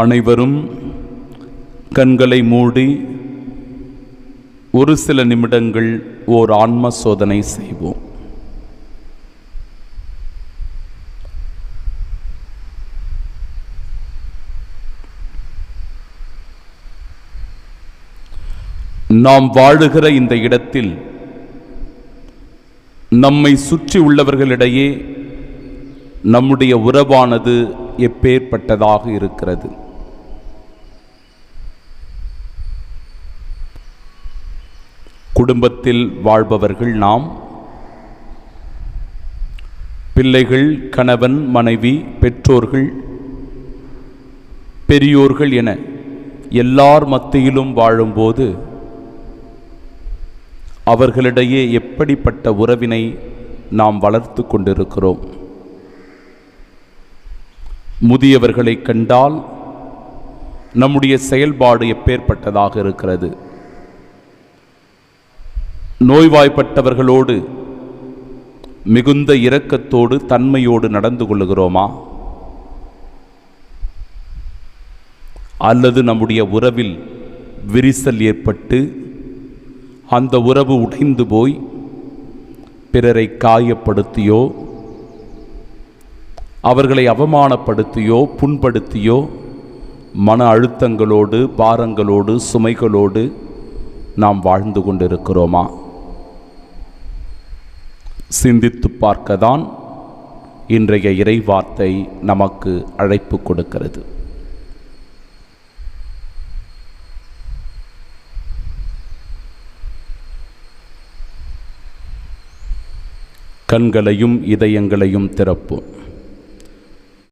அனைவரும் கண்களை மூடி ஒரு சில நிமிடங்கள் ஓர் ஆன்ம சோதனை செய்வோம். நாம் வாழுகிற இந்த இடத்தில் நம்மை சுற்றி உள்ளவர்களிடையே நம்முடைய உறவானது எப்பேற்பட்டதாக இருக்கிறது. குடும்பத்தில் வாழ்பவர்கள் நாம். பிள்ளைகள் கணவன் மனைவி பெற்றோர்கள் பெரியோர்கள் என எல்லார் மத்தியிலும் வாழும்போது அவர்களிடையே எப்படிப்பட்ட உறவினை நாம் வளர்த்து கொண்டிருக்கிறோம். முதியவர்களை கண்டால் நம்முடைய செயல்பாடு எப்பேற்பட்டதாக இருக்கிறது. நோய்வாய்ப்பட்டவர்களோடு மிகுந்த இரக்கத்தோடு தன்மையோடு நடந்து கொள்ளுகிறோமா? அல்லது நம்முடைய உறவில் விரிசல் ஏற்பட்டு அந்த உறவு உடைந்து போய் பிறரை காயப்படுத்தியோ அவர்களை அவமானப்படுத்தியோ புண்படுத்தியோ மன அழுத்தங்களோடு பாரங்களோடு சுமைகளோடு நாம் வாழ்ந்து கொண்டிருக்கிறோமா? சிந்தித்து பார்க்கதான் இன்றைய இறைவார்த்தை நமக்கு அழைப்பு கொடுக்கிறது. கண்களையும் இதயங்களையும் திறப்போம்.